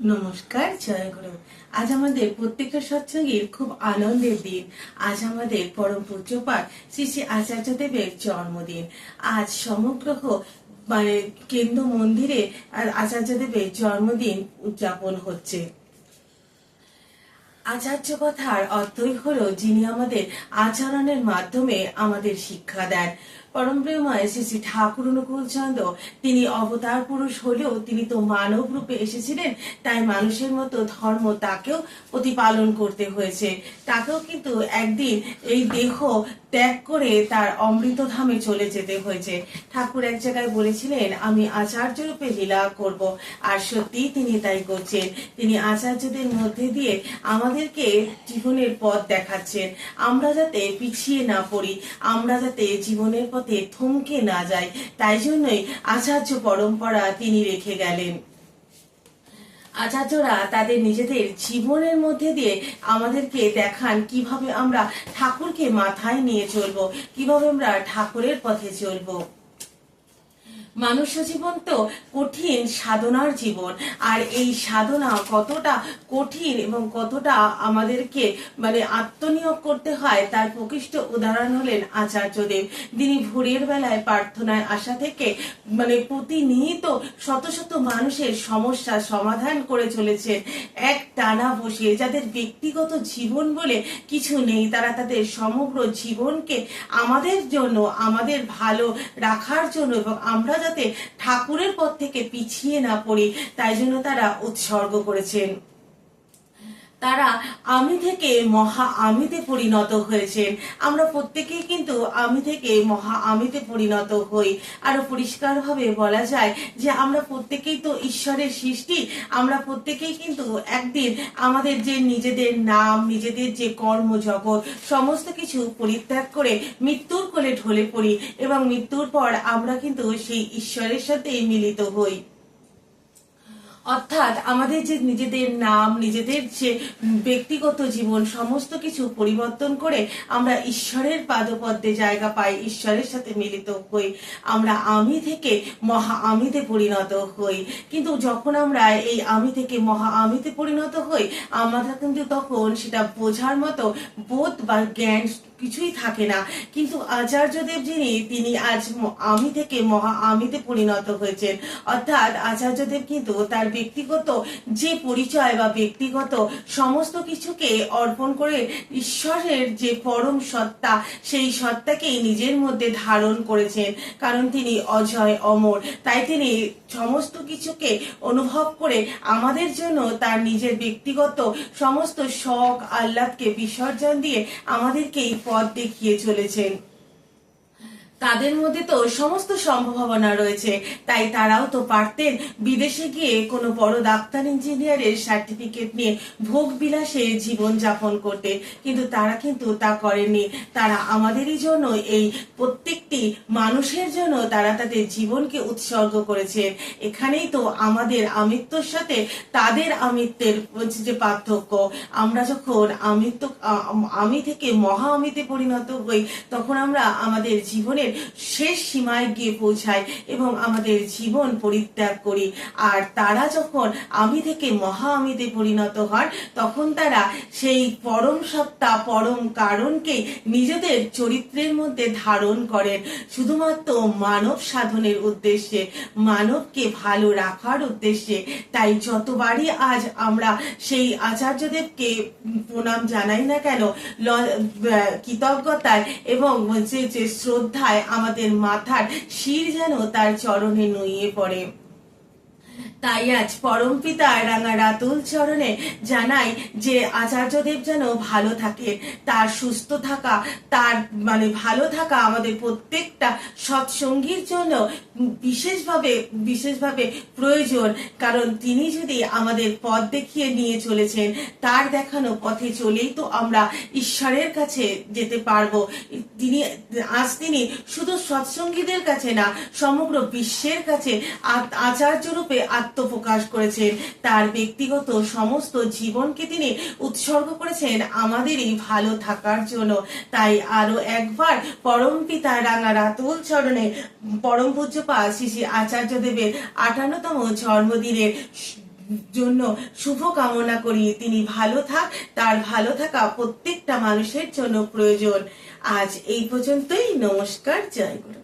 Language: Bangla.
নমস্কার, জয় গুরু। আজ আমাদের প্রত্যেকটা সৎসঙ্গীর খুব আনন্দের দিন। আজ আমাদের পরম পূজ্যপাঠ শ্রী শ্রী আচার্য দেবের জন্মদিন। আজ সমগ্র মানে কেন্দ্র মন্দিরে আচার্য দেবের জন্মদিন উদযাপন হচ্ছে। আচার্য কথার অর্থই হলো যিনি আমাদের আচরণের মাধ্যমে আমাদের শিক্ষা দেন। পরম প্রেময় শ্রী শ্রী ঠাকুর অনুকূল চন্দ্র। তিনি অবতার পুরুষ হলেও তিনি তো মানব রূপে এসেছিলেন, তাই মানুষের মতো ধর্ম তাকেও প্রতিপালন করতে হয়েছে। তাকেও কিন্তু একদিন এই দেহ ত্যাগ করে তার অমৃত ধামে চলে যেতে হয়েছে। ঠাকুর এক জায়গায় বলেছিলেন, আমি আচার্য রূপে লীলা করব। আর সত্যি তিনি তাই করছেন। তিনি আচার্যদের মধ্যে দিয়ে আমাদেরকে জীবনের পথ দেখাচ্ছেন। আমরা যাতে পিছিয়ে না পড়ি, আমরা যাতে জীবনের পথে থমকে না যায়। তাই জন্যই আচার্য পরম্পরা তিনি রেখে গেলেন। আচার্যরা তাদের নিজেদের জীবনের মধ্যে দিয়ে আমাদেরকে দেখান কীভাবে আমরা ঠাকুরকে মাথায় নিয়ে চলবো, কীভাবে আমরা ঠাকুরের পথে চলবো। মানুষ জীবন তো কঠিন সাধনার জীবন। আর এই সাধনা কতটা কঠিন এবং কতটা আমাদেরকে মানে আত্মনিয়োগ করতে হয়, তার প্রকৃষ্ট উদাহরণ হলেন আচার্যদেব। তিনি ভোরের বেলায় প্রার্থনায় আসা থেকে মানে প্রতিনিয়ত শত শত মানুষের সমস্যা সমাধান করে চলেছেন। এক টানা বসে যাদের ব্যক্তিগত জীবন বলে কিছু নেই, তারা তাদের সমগ্র জীবনকে আমাদের জন্য, আমাদের ভালো রাখার জন্য এবং আমরা যাতে ঠাকুরের পথ থেকে পিছিয়ে না পড়ে তাই জন্য তারা উৎসর্গ করেছেন। তারা আমি থেকে মহা আমিতে পরিণত হয়েছেন। আমরা প্রত্যেকেই কিন্তু আমি থেকে মহা আমিতে পরিণত হই। আরও পরিষ্কারভাবে বলা যায় যে আমরা প্রত্যেকেই তো ঈশ্বরের সৃষ্টি। আমরা প্রত্যেকেই কিন্তু একদিন আমাদের যে নিজেদের নাম, নিজেদের যে কর্মজগৎ, সমস্ত কিছু পরিত্যাগ করে মৃত্যুর কোলে ঢলে পড়ি এবং মৃত্যুর পর আমরা কিন্তু সেই ঈশ্বরের সাথে মিলিত হই। অর্থাৎ আমাদের যে নিজেদের নাম, নিজেদের যে ব্যক্তিগত জীবন, সমস্ত কিছু পরিবর্তন করে আমরা ঈশ্বরের পাদপদ্মে জায়গা পাই, ঈশ্বরের সাথে মিলিত হই। আমরা আমি থেকে মহা আমিতে পরিণত হই। কিন্তু যখন আমরা এই আমি থেকে মহা আমিতে পরিণত হই, আমরা কিন্তু তখন সেটা বোঝার মতো বোধ বা জ্ঞান কিছুই থাকে না। কিন্তু আচার্যদেব যিনি তিনি আজ আমি থেকে মহা আমিতে পরিণত হয়েছেন। অর্থাৎ আচার্যদেব কিন্তু তার ব্যক্তিগত যে পরিচয় বা ব্যক্তিগত সমস্ত কিছুকে অর্পণ করে ঈশ্বরের যে পরম সত্তা, সেই সত্তাকেই নিজের মধ্যে ধারণ করেছেন। কারণ তিনি অজয়, অমর। তাই তিনি সমস্ত কিছুকে অনুভব করে আমাদের জন্য তার নিজের ব্যক্তিগত সমস্ত শখ, আহ্লাদকে বিসর্জন দিয়ে আমাদেরকে এই পথ দেখিয়ে চলেছেন। তাদের মধ্যে তো সমস্ত সম্ভাবনা রয়েছে। তাই তারাও তো পারতেন বিদেশে গিয়ে কোনো বড় ডাক্তার ইঞ্জিনিয়ারের সার্টিফিকেট নিয়ে ভোগ বিলাসে জীবন যাপন করতে। কিন্তু তারা কিন্তু তা করেনি তারা আমাদেরই জন্য এই প্রত্যেকটি মানুষের জন্য তারা তাদের জীবনকে উৎসর্গ করেছেন এখানেই তো আমাদের আমিত্বর সাথে তাদের আমিত্বের যে পার্থক্য। আমরা যখন আমিত্ব আমি থেকে মহা আমিতে পরিণত হই, তখন আমরা আমাদের জীবনের শেষ সীমায় গিয়ে পৌঁছাই এবং আমাদের জীবন পরিত্যাগ করি। আর তারা যখন আমি থেকে মহা আমিতে পরিণত হন, তখন তারা সেই পরম সত্তা, পরম কারণকে নিজেদের চরিত্রের মধ্যে ধারণ করেন। শুধুমাত্র মানব সাধনের উদ্দেশ্যে, মানবকে ভালো রাখার উদ্দেশ্যে। তাই যতবারই আজ আমরা সেই আচার্যদেবকে প্রণাম জানাই না কেন কৃতজ্ঞতায় এবং যে শ্রদ্ধায় আমাদের মাথার শির যেন তার চরণে নইয়ে পড়ে। তাই আজ পরম পিতা রাঙা রাতুল চরণে জানাই যে আচার্যদেব যেন ভালো থাকে, তার সুস্থ থাকা, তার মানে ভালো থাকা আমাদের প্রত্যেকটা সৎসঙ্গীর জন্য বিশেষভাবে বিশেষভাবে প্রয়োজন। কারণ তিনি যদি আমাদের পথ দেখিয়ে নিয়ে চলেছেন, তার দেখানো পথে চলেই তো আমরা ঈশ্বরের কাছে যেতে পারব। তিনি, আজ তিনি শুধু সৎসঙ্গীদের কাছে না, সমগ্র বিশ্বের কাছে আ- আচার্য রূপে আত্মপ্রকাশ করেছেন। তার ব্যক্তিগত সমস্ত জীবনকে তিনি উৎসর্গ করেছেন আমাদেরই ভালো থাকার জন্য। তাই আরও একবার পরম পিতা রাঙা রাতুল চরণে পরম পূজ্যপাল শ্রী শ্রী আচার্য দেবের আটান্নতম জন্মদিনের জন্য শুভ কামনা করি। তিনি ভালো থাক, তার ভালো থাকা প্রত্যেকটা মানুষের জন্য প্রয়োজন। আজ এই পর্যন্তই। নমস্কার, জয় গুরু।